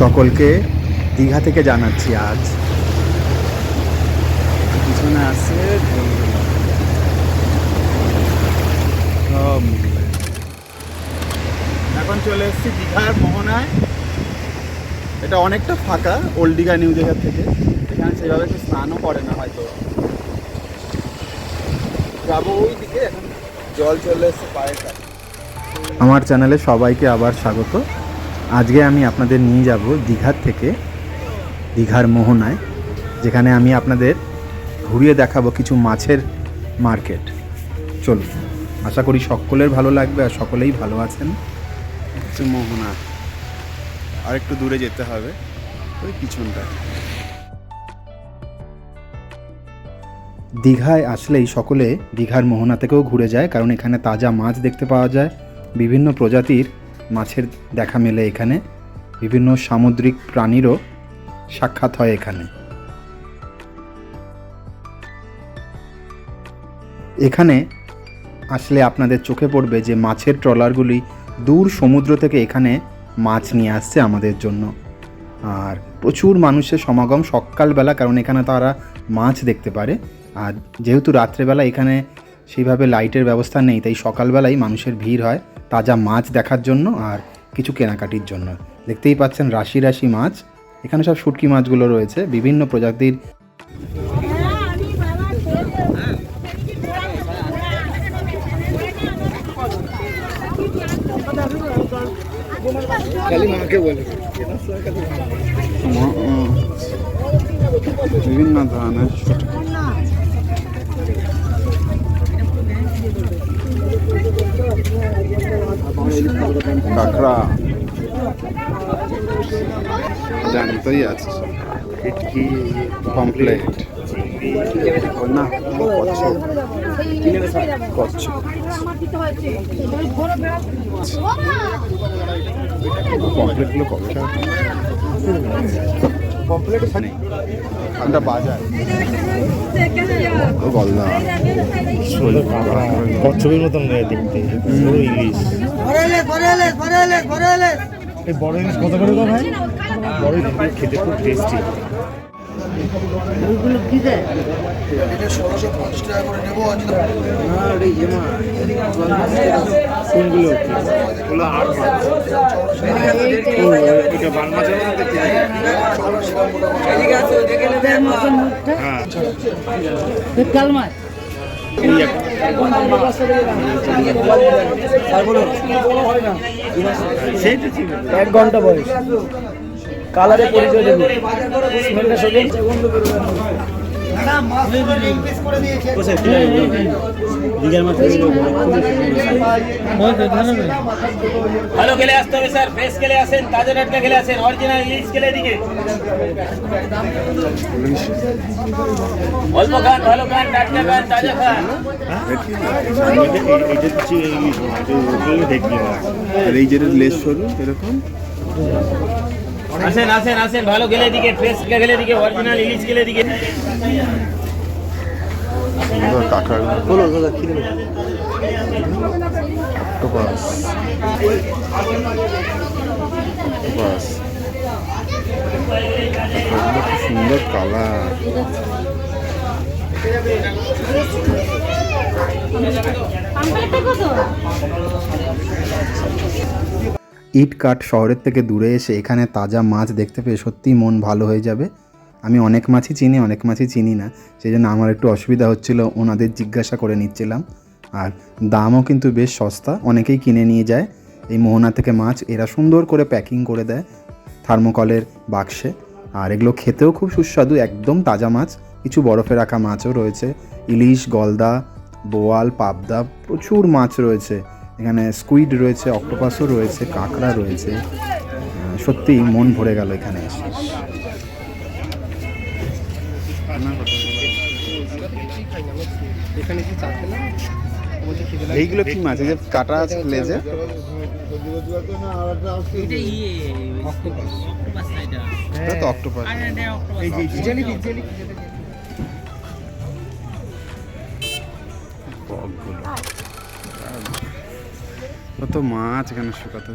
সকলকে দীঘা থেকে জানাচ্ছি আজ। পিছনে আছে এখন চলে এসেছি দীঘার মোহনায়। এটা অনেকটা ফাঁকা ওল্ড দীঘা, নিউ দীঘার থেকে। এখানে সেভাবে কেউ স্নানও করে না হয়তো। যাব ওই দিকে এখন জল চলে এসছে পায়ের আমার চ্যানেলে সবাইকে আবার স্বাগত। আজকে আমি আপনাদের নিয়ে যাব দীঘার থেকে দীঘার মোহনায় যেখানে আমি আপনাদের ঘুরিয়ে দেখাবো কিছু মাছের মার্কেট। চলুন আশা করি সকলের ভালো লাগবে আর সকলেই ভালো আছেন। হচ্ছে মোহনা। আর একটু দূরে যেতে হবে ওই পিছনটা। দীঘায় আসলেই সকলে দীঘার মোহনা থেকেও ঘুরে যায় কারণ এখানে তাজা মাছ দেখতে পাওয়া যায় বিভিন্ন প্রজাতির মাছের দেখা মেলে এখানে। বিভিন্ন সামুদ্রিক প্রাণীরও সাক্ষাৎ হয় এখানে। এখানে আসলে আপনাদের চোখে পড়বে যে মাছের ট্রলারগুলি দূর সমুদ্র থেকে এখানে মাছ নিয়ে আসছে আমাদের জন্য। আর প্রচুর মানুষের সমাগম সকালবেলা, কারণ এখানে তারা মাছ দেখতে পারে। আর যেহেতু রাত্রেবেলা এখানে সেইভাবে লাইটের ব্যবস্থা নেই তাই সকালবেলাই মানুষের ভিড় হয় তাজা মাছ দেখার জন্য আর কিছু কেনাকাটির জন্য। দেখতেই পাচ্ছেন রাশি রাশি মাছ। এখানে সব শুটকি মাছগুলো রয়েছে বিভিন্ন প্রজাতির। বিভিন্ন ধরনের কাঁকড়া জানতেই আছে। ভেটকি পমপ্লেট না কচ্ছপ কচ্ছপ নেই একটা বাজার। ও গলদা কচ্ছপের মতন দেখতে। ইলিশ। এই বড় ইলিশ কত করে দাম ভাই বড় ইলিশ খেতে খুব টেস্টি কোনগুলো? ওগুলো আট মাছ। ও, এটা বান মাছের মতো হ্যাঁ? সেইটা ছিল এক ঘণ্টা বয়স। কালারে পরিচয় দেবো। স্মেলটা ভালো গেলে আসতে হবে, স্যার। ফ্রেশ গেলে আসেন, তাজা টাটকা গেলে আসেন অরিজিনাল ইলিশ গেলে এদিকে। অল্প খান, ভালো খান, টাটকা খান, তাজা খান। এটা হচ্ছে এই যেটা লেস সরু, এরকম? আসেন আসেন আসেন ভালো গেলে দিকে ফ্রেশ গেলে দিকে অরিজিনাল ইলিশ গেলে দিকে। সুন্দর বলো দাদা কি অক্টোপাস অক্টোপাস সুন্দর কালার। কাট শহরের থেকে দূরে এসে এখানে তাজা মাছ দেখতে পেয়ে সত্যিই মন ভালো হয়ে যাবে। আমি অনেক মাছই চিনি, অনেক মাছই চিনি না। সেই জন্য আমার একটু অসুবিধা হচ্ছিল, ওনাদের জিজ্ঞাসা করে নিচ্ছিলাম। আর দামও কিন্তু বেশ সস্তা, অনেকেই কিনে নিয়ে যায়। এই মোহনা থেকে মাছ এরা সুন্দর করে প্যাকিং করে দেয় থার্মোকলের বাক্সে। আর এগুলো খেতেও খুব সুস্বাদু, একদম তাজা মাছ। কিছু বরফে রাখা মাছও রয়েছে। ইলিশ, গলদা, বোয়াল, পাবদা, প্রচুর মাছ রয়েছে। এখানে স্কুইড রয়েছে অক্টোপাসও রয়েছে কাঁকড়া রয়েছে। সত্যিই মন ভরে গেল এখানে এসে। এইগুলো কি মাছ? যে কাটা আছে লেজে? এটা তো অক্টোপাস কত মাছ এখানে শুকাতো।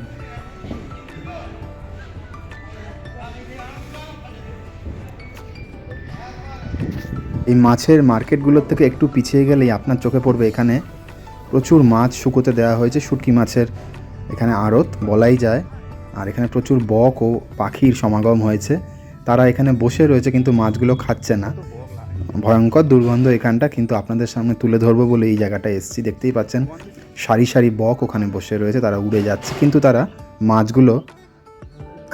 এই মাছের মার্কেটগুলোর থেকে একটু পিছিয়ে গেলেই আপনার চোখে পড়বে এখানে। প্রচুর মাছ শুকোতে দেওয়া হয়েছে, শুটকি মাছের এখানে আড়ত বলাই যায়। আর এখানে প্রচুর বক ও পাখির সমাগম হয়েছে। তারা এখানে বসে রয়েছে কিন্তু মাছগুলো খাচ্ছে না। ভয়ঙ্কর দুর্গন্ধ এখানটা কিন্তু আপনাদের সামনে তুলে ধরবো বলে এই জায়গাটা এসছি, দেখতেই পাচ্ছেন। সারি সারি বক ওখানে বসে রয়েছে, তারা উড়ে যাচ্ছে, কিন্তু তারা মাছগুলো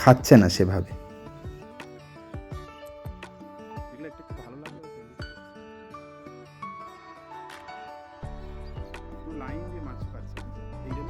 খাচ্ছে না সেভাবে। লাইন দিয়ে মাছ পাচ্ছে, এই জন্য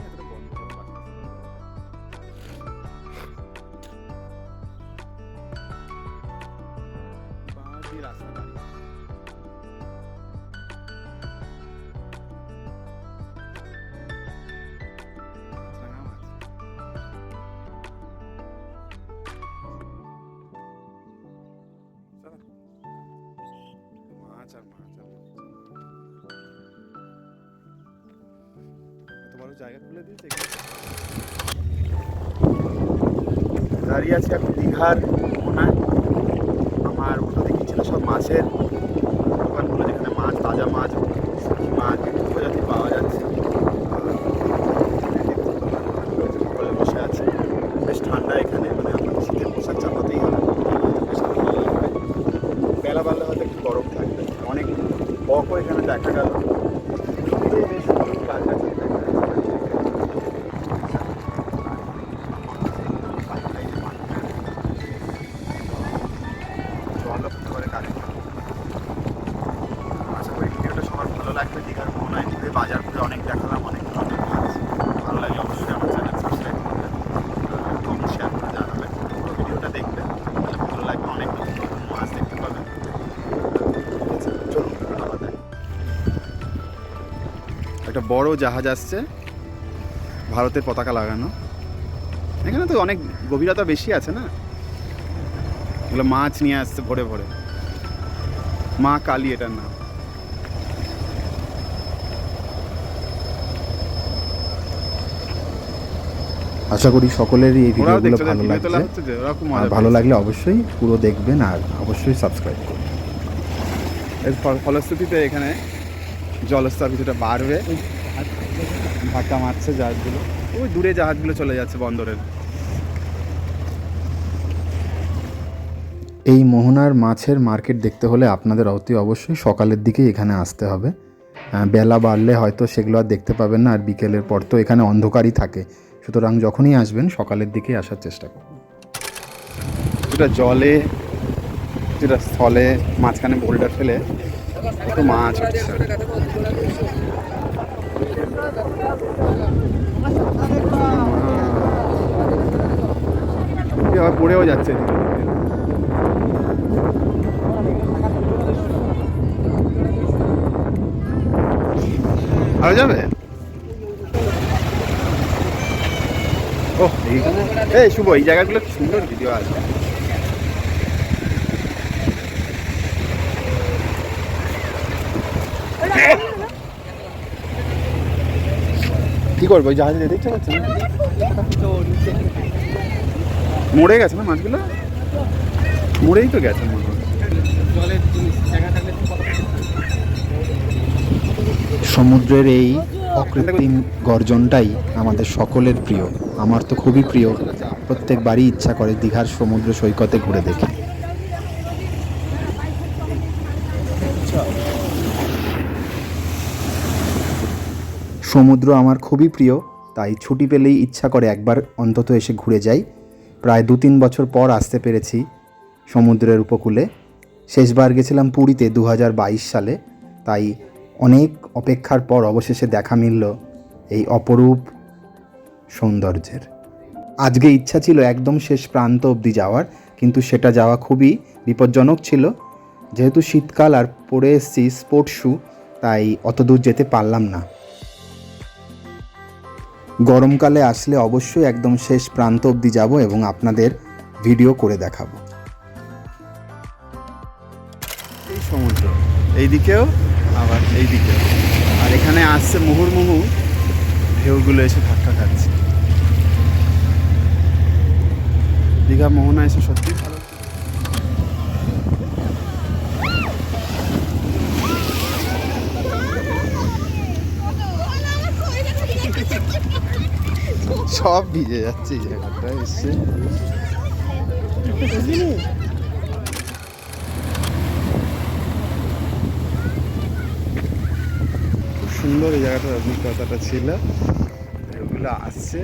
জায়গা খুলে দিয়েছে দাঁড়িয়ে আছি এখন দীঘার আমার উল্টো দিকে ছিল সব মাছের দোকানগুলো, যেখানে মাছ, তাজা মাছ মাছ বিভিন্ন প্রজাতি পাওয়া যাচ্ছে লাগবে দীঘার কোনায় ঘুরে বাজার ঘুরে অনেক দেখালাম, অনেক ভালো লাগে অবশ্যই আমার চ্যানেল সাবস্ক্রাইব করবেন কমেন্ট শেয়ার করে জানাবেন। পুরো ভিডিওটা দেখবেন তাহলে ভালো লাগবে অনেক নতুন নতুন মাছ দেখতে পাবেন। আবার একটা বড় জাহাজ আসছে, ভারতের পতাকা লাগানো। এখানে তো অনেক গভীরতা বেশি আছে না? এগুলো মাছ নিয়ে আসছে ভরে ভরে। মা কালী এটার নাম। আশা করি সকলেরই এই ভিডিওগুলো ভালো লাগছে। আর ভালো লাগলে অবশ্যই পুরো দেখবেন আর অবশ্যই সাবস্ক্রাইব করবেন। এর ফলশ্রুতিতে এখানে জলস্তর কিছুটা বাড়বে। ধাক্কা মারছে জাহাজগুলো। ওই দূরে জাহাজগুলো চলে যাচ্ছে বন্দরের। এই মোহনার মাছের মার্কেট দেখতে হলে আপনাদের অতি অবশ্যই সকালের দিকেই এখানে আসতে হবে। বেলা বাড়লে হয়তো সেগুলো আর দেখতে পাবেন না আর বিকেলের পর তো এখানে অন্ধকারই থাকে। সুতরাং যখনই আসবেন, সকালের দিকে আসার চেষ্টা করুন। যেটা জলে, যেটা স্থলে, মাঝখানে বোল্ডার ফেলে একটু মাছ আবার পড়েও যাচ্ছে। আরও যাবে? ও এই শুভ, এই জায়গাগুলো সুন্দর ভিডিও আছে। কি করব, ওই জাহাজে করছে না? মরে গেছে না মাছগুলো? মরেই তো গেছে মনে সমুদ্রের এই অকৃত্রিম গর্জনটাই আমাদের সকলের প্রিয়। আমার তো খুবই প্রিয়। প্রত্যেকবারই ইচ্ছা করে দীঘার সমুদ্র সৈকতে ঘুরে দেখি। সমুদ্র আমার খুবই প্রিয়, তাই ছুটি পেলেই ইচ্ছা করে একবার অন্তত এসে ঘুরে যাই। প্রায় দু তিন বছর পর আসতে পেরেছি সমুদ্রের উপকূলে। শেষবার গেছিলাম পুরীতে দু হাজার বাইশ সালে, তাই অনেক অপেক্ষার পর অবশেষে দেখা মিলল এই অপরূপ সৌন্দর্যের। আজকে ইচ্ছা ছিল একদম শেষ প্রান্ত অবধি যাওয়ার, কিন্তু সেটা যাওয়া খুবই বিপজ্জনক ছিল। যেহেতু শীতকাল আর পরে এসেছি স্পোর্টস শ্যু তাই অত দূর যেতে পারলাম না। গরমকালে আসলে অবশ্যই একদম শেষ প্রান্ত অবধি যাব এবং আপনাদের ভিডিও করে দেখাবো। এই সমুদ্র, এইদিকেও, আবার এইদিকেও। আর এখানে আসছে মুহুর্মুহু ঢেউগুলো এসে ধাক্কা খাচ্ছে। দীঘা মোহনা এসে সত্যি ভালো। সব ভিজে যাচ্ছে জায়গাটা এসছে সুন্দর এই জায়গাটার অভিজ্ঞতাটা ছিল। এগুলো আসছে।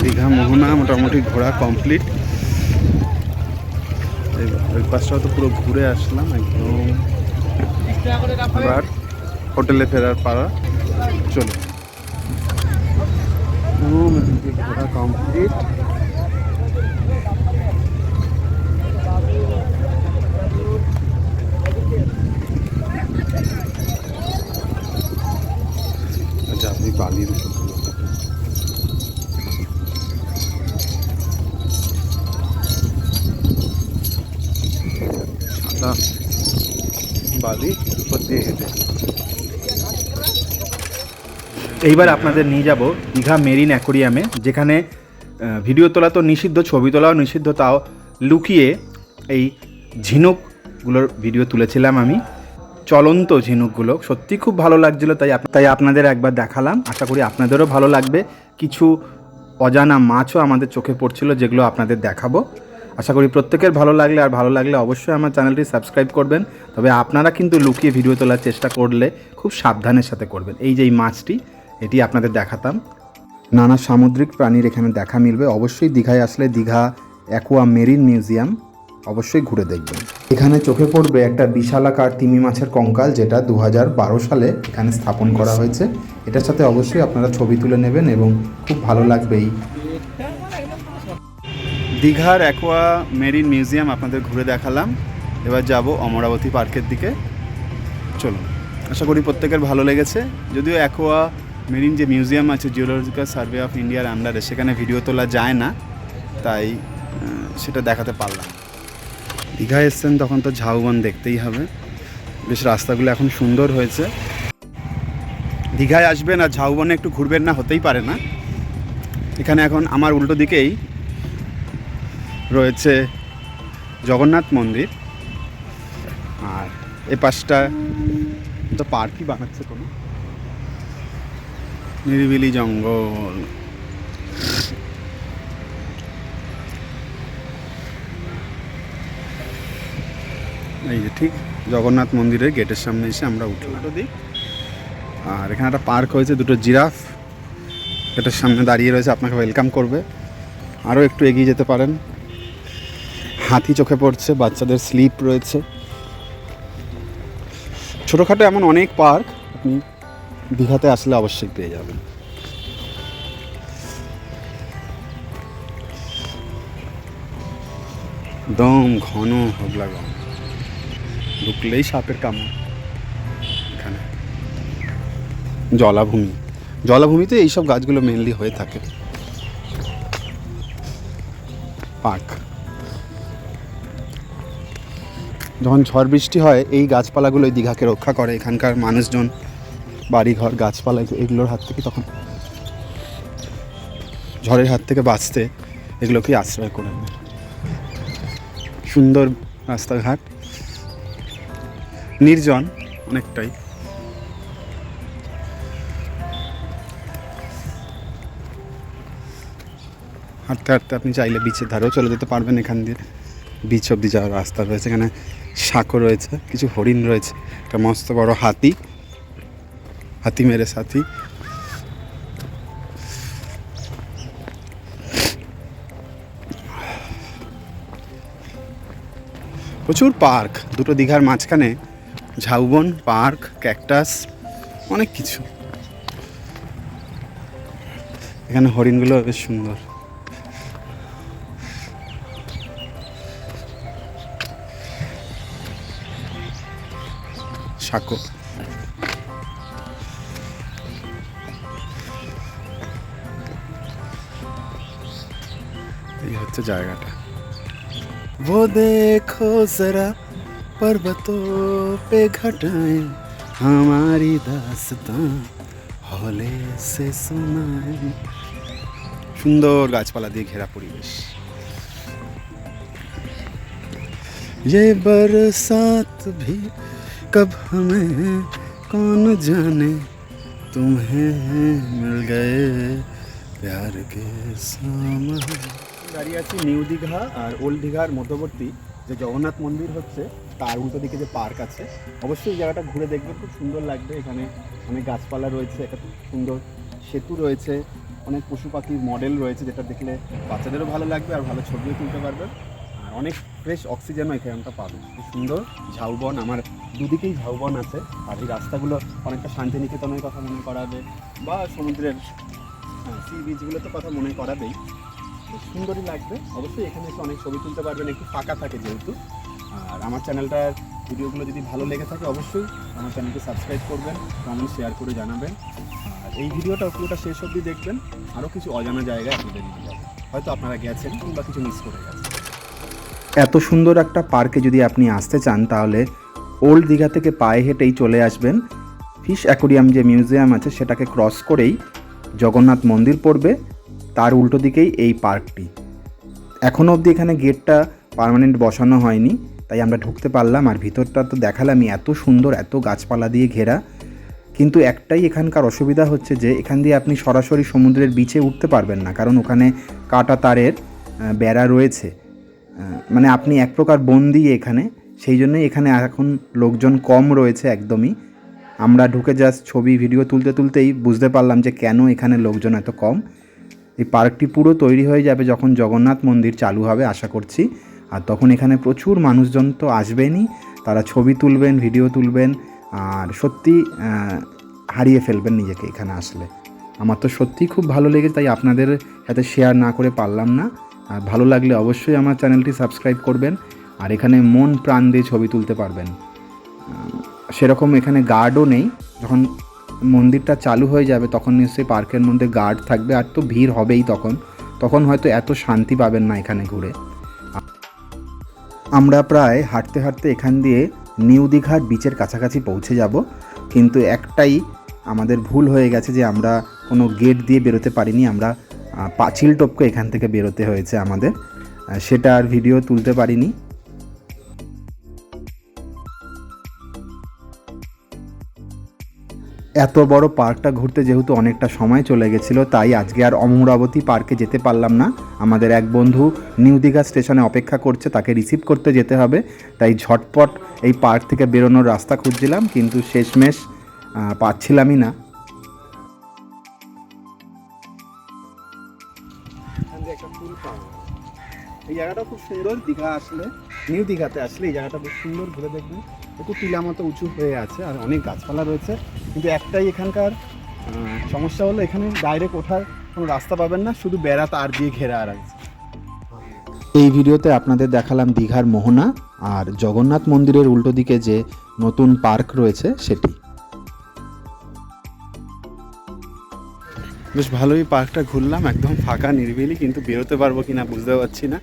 দীঘা মোহনা মোটামুটি ঘোরা কমপ্লিট ওই পাশটাও তো পুরো ঘুরে আসলাম একদম। এবার হোটেলে ফেরার পাড়া চলো। মোটামুটি ঘোরা কমপ্লিট আচ্ছা আপনি বালির সাদা বালি এইবার আপনাদের নিয়ে যাব দীঘা মেরিন অ্যাকোরিয়ামে, যেখানে ভিডিও তোলা তো নিষিদ্ধ, ছবি তোলাও নিষিদ্ধ, তাও লুকিয়ে এই ঝিনুকগুলোর ভিডিও তুলেছিলাম আমি। চলন্ত ঝিনুকগুলো, সত্যি খুব ভালো লাগছিল, তাই তাই আপনাদের একবার দেখালাম। আশা করি আপনাদেরও ভালো লাগবে। কিছু অজানা মাছও আমাদের চোখে পড়ছিল, যেগুলো আপনাদের দেখাবো। আশা করি প্রত্যেকের ভালো লাগলে, আর ভালো লাগলে অবশ্যই আমার চ্যানেলটি সাবস্ক্রাইব করবেন। তবে আপনারা কিন্তু লুকিয়ে ভিডিও তোলার চেষ্টা করলে খুব সাবধানের সাথে করবেন। এই যে এই মাছটি এটি আপনাদের দেখাতাম। নানা সামুদ্রিক প্রাণীর এখানে দেখা মিলবে। অবশ্যই দীঘায় আসলে দীঘা অ্যাকোয়া মেরিন মিউজিয়াম অবশ্যই ঘুরে দেখবেন। এখানে চোখে পড়বে একটা বিশালাকার তিমি মাছের কঙ্কাল, যেটা দু হাজার বারো সালে এখানে স্থাপন করা হয়েছে। এটার সাথে অবশ্যই আপনারা ছবি তুলে নেবেন এবং খুব ভালো লাগবেই দীঘার অ্যাকোয়া মেরিন মিউজিয়াম আপনাদের ঘুরে দেখালাম। এবার যাব অমরাবতী পার্কের দিকে। চলুন, আশা করি প্রত্যেকের ভালো লেগেছে। যদিও অ্যাকোয়া মেরিন যে মিউজিয়াম আছে জিওলজিক্যাল সার্ভে অফ ইন্ডিয়ার আন্ডারে সেখানে ভিডিও তোলা যায় না। তাই সেটা দেখাতে পারলাম। দীঘায় এসছেন তখন তো ঝাউবন দেখতেই হবে। বেশ রাস্তাগুলো এখন সুন্দর হয়েছে। দীঘায় আসবেন আর ঝাউবনে একটু ঘুরবেন না, হতেই পারে না। এখানে এখন আমার উল্টো দিকেই রয়েছে জগন্নাথ মন্দির। আর এ পাশটা তো পার্কই বানাচ্ছে কোনো। নিরিবিলি জঙ্গল। এই যে ঠিক জগন্নাথ মন্দিরের গেটের সামনে এসে আমরা উঠলাম। আর এখানে একটা পার্ক হয়েছে দুটো জিরাফ। গেটের সামনে দাঁড়িয়ে রয়েছে আপনাকে ওয়েলকাম করবে। আরও একটু এগিয়ে যেতে পারেন। হাতি চোখে পড়ছে বাচ্চাদের স্লিপ রয়েছে। ছোটোখাটো এমন অনেক পার্ক আপনি দীঘাতে আসলে অবশ্যই পেয়ে যাবেন। দম, ঘন, হগলা গম। ঢুকলেই সাপের কামড়। এখানে। জলাভূমি। জলাভূমিতে এইসব গাছগুলো মেনলি হয়ে থাকে। পার্ক। যখন ঝড় বৃষ্টি হয়, এই গাছপালাগুলো এই দীঘাকে রক্ষা করে। এখানকার মানুষজন বাড়িঘর, গাছপালা এগুলোর হাত থেকে তখন ঝড়ের হাত থেকে বাঁচতে এগুলোকেই আশ্রয় করে নেয়। সুন্দর রাস্তাঘাট। নির্জন অনেকটাই। হাঁটতে হাঁটতে আপনি চাইলে বিচের ধারেও চলে যেতে পারবেন এখান দিয়ে। বিচ অব্দি যাওয়ার রাস্তা রয়েছে, এখানে সাঁকো রয়েছে, কিছু হরিণ রয়েছে, একটা মস্ত বড় হাতি। হাতি মেরে সাথী। প্রচুর পার্ক, দুটো দীঘার মাঝখানে, ঝাউবন, পার্ক, ক্যাকটাস, অনেক কিছু। এখানে হরিণগুলো বেশ সুন্দর। সাঁকো। এই হচ্ছে জায়গাটা वो देखो जरा पर्वतों पे घटाएं हमारी दास्तां हौले से सुनाएं সুন্দর গাছপালা দিয়ে ঘেরা পরিবেশ ये बरसात भी कब हमें कौन जाने तुम्हें मिल गए प्यार के सामने দাঁড়িয়ে আছি নিউ দীঘা আর ওল্ড দীঘার মধ্যবর্তী যে জগন্নাথ মন্দির হচ্ছে, তার উল্টো দিকে যে পার্ক আছে, অবশ্যই জায়গাটা ঘুরে দেখবেন খুব সুন্দর লাগবে। এখানে অনেক গাছপালা রয়েছে, একটা সুন্দর সেতু রয়েছে, অনেক পশু পাখির মডেল রয়েছে, যেটা দেখলে বাচ্চাদেরও ভালো লাগবে আর ভালো ছবিও তুলতে পারবে। আর অনেক ফ্রেশ অক্সিজেনও এখানটা পাবে। খুব সুন্দর ঝাউবন, আমার দুদিকেই ঝাউবন আছে। আর এই রাস্তাগুলো অনেকটা শান্তিনিকেতনের কথা মনে করাবে, বা সমুদ্রের হ্যাঁ সি বিচগুলোতে কথা মনে করাবেই। তো সুন্দরই লাগবে। অবশ্যই এখানে এসে অনেক ছবি তুলতে পারবেন একটু ফাঁকা থাকে যেহেতু। আর আমার চ্যানেলটার ভিডিওগুলো যদি ভালো লেগে থাকে অবশ্যই আমার চ্যানেলকে সাবস্ক্রাইব করবেন কমেন্ট শেয়ার করে জানাবেন। আর এই ভিডিওটা পুরোটা শেষ অবধি দেখবেন আরও কিছু অজানা জায়গায় আপনাদের নিয়ে যাবে। হয়তো আপনারা গেছেন কিংবা কিছু মিস করে গেছেন। এত সুন্দর একটা পার্কে যদি আপনি আসতে চান তাহলে ওল্ড দীঘা থেকে পায়ে হেঁটেই চলে আসবেন। ফিশ অ্যাকোরিয়াম যে মিউজিয়াম আছে সেটাকে ক্রস করেই জগন্নাথ মন্দির পড়বে। তার উল্টো দিকেই এই পার্কটি। এখনও অবধি এখানে গেটটা পার্মানেন্ট বসানো হয়নি, তাই আমরা ঢুকতে পারলাম আর ভিতরটা তো দেখালামই এত সুন্দর, এত গাছপালা দিয়ে ঘেরা। কিন্তু একটাই এখানকার অসুবিধা হচ্ছে যে, এখান দিয়ে আপনি সরাসরি সমুদ্রের বিচে উঠতে পারবেন না, কারণ ওখানে কাটা তারের বেড়া রয়েছে। মানে আপনি এক প্রকার বন্দি এখানে, সেই জন্যই এখানে এখন লোকজন কম রয়েছে একদমই। আমরা ঢুকে জাস্ট ছবি ভিডিও তুলতে তুলতেই বুঝতে পারলাম যে কেন এখানে লোকজন এত কম। এই পার্কটি পুরো তৈরি হয়ে যাবে যখন জগন্নাথ মন্দির চালু হবে, আশা করছি। আর তখন এখানে প্রচুর মানুষজন তো আসবেনই, তারা ছবি তুলবেন ভিডিও তুলবেন, আর সত্যি হারিয়ে ফেলবেন নিজেকে এখানে আসলে। আমার তো সত্যিই খুব ভালো লেগেছে, তাই আপনাদের সাথে শেয়ার না করে পারলাম না। আর ভালো লাগলে অবশ্যই আমার চ্যানেলটি সাবস্ক্রাইব করবেন, আর এখানে মন প্রাণ দিয়ে ছবি তুলতে পারবেন। সেরকম এখানে গার্ডও নেই, যখন মন্দিরটা চালু হয়ে যাবে, তখন নিশ্চয়ই পার্কের মধ্যে গার্ড থাকবে, আর তো ভিড় হবেই তখন। তখন হয়তো এত শান্তি পাবেন না এখানে ঘুরে। আমরা প্রায় হাঁটতে হাঁটতে এখান দিয়ে নিউ দীঘার বিচের কাছাকাছি পৌঁছে যাব। কিন্তু একটাই আমাদের ভুল হয়ে গেছে যে আমরা কোনো গেট দিয়ে বেরোতে পারিনি, আমরা পাঁচিল টপকে এখান থেকে বেরোতে হয়েছে আমাদের। সেটা আর ভিডিও তুলতে পারিনি। এত বড় পার্কটা ঘুরতে যেহেতু অনেকটা সময় চলে গেছিল, তাই আজকে আর অমরাবতী পার্কে যেতে পারলাম না। আমাদের এক বন্ধু নিউ দীঘা স্টেশনে অপেক্ষা করছে, তাকে রিসিভ করতে যেতে হবে। তাই ঝটপট এই পার্ক থেকে বেরোনোর রাস্তা খুঁজছিলাম, কিন্তু শেষমেশ পাচ্ছিলামই না। এই জায়গাটা খুব সুন্দর দীঘা আসলে, নিউ দীঘাতে আসলে এই জায়গাটা খুব সুন্দর, ঘুরে দেখবেন। একটু টিলা মতো উঁচু হয়ে আছে আর অনেক গাছপালা রয়েছে। কিন্তু একটাই এখানকার সমস্যা হলো এখানে ডাইরেক্ট ওঠার কোনো রাস্তা পাবেন না শুধু বেড়া তার দিয়ে ঘেরা আর আছে। এই ভিডিওতে আপনাদের দেখালাম দীঘার মোহনা আর জগন্নাথ মন্দিরের উল্টো দিকে যে নতুন পার্ক রয়েছে সেটি। বেশ ভালোই পার্কটা ঘুরলাম একদম ফাঁকা নিরিবিলি কিন্তু বেরোতে পারব কি না বুঝতে পারছি না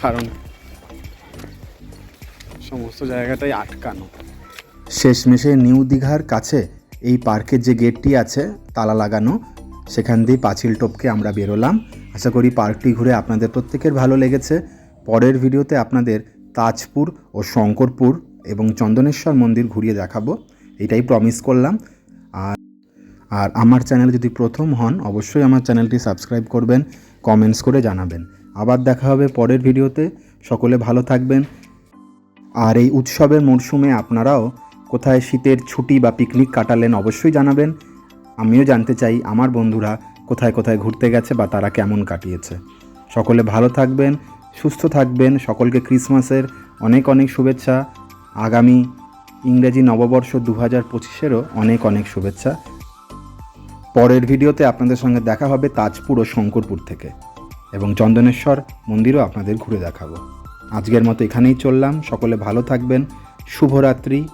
কারণ সমস্ত জায়গাটাই আটকানো। শেষমেশে নিউ দীঘার কাছে এই পার্কের যে গেটটি আছে, তালা লাগানো, সেখান দিয়ে পাঁচিল টপকে আমরা বেরোলাম। আশা করি পার্কটি ঘুরে আপনাদের প্রত্যেকের ভালো লেগেছে। পরের ভিডিওতে আপনাদের তাজপুর ও শঙ্করপুর এবং চন্দনেশ্বর মন্দির ঘুরিয়ে দেখাবো। এটাই প্রমিস করলাম। আর আর আমার চ্যানেল যদি প্রথম হন, অবশ্যই আমার চ্যানেলটি সাবস্ক্রাইব করবেন কমেন্টস করে জানাবেন। আবার দেখা হবে পরের ভিডিওতে। সকলে ভালো থাকবেন। আর এই উৎসবের মরশুমে আপনারাও কোথায় শীতের ছুটি বা পিকনিক কাটালেন অবশ্যই জানাবেন। আমিও জানতে চাই আমার বন্ধুরা কোথায় কোথায় ঘুরতে গেছে বা তারা কেমন কাটিয়েছে। সকলে ভালো থাকবেন, সুস্থ থাকবেন, সকলকে ক্রিসমাসের অনেক অনেক শুভেচ্ছা। আগামী ইংরেজি নববর্ষ দু হাজার পঁচিশেরও অনেক অনেক শুভেচ্ছা। পরের ভিডিওতে আপনাদের সঙ্গে দেখা হবে তাজপুর ও শঙ্করপুর থেকে। এবং চন্দনেশ্বর মন্দিরও আপনাদের ঘুরে দেখাবো। আজকের মতো এখানেই চললাম। সকলে ভালো থাকবেন। শুভরাত্রি।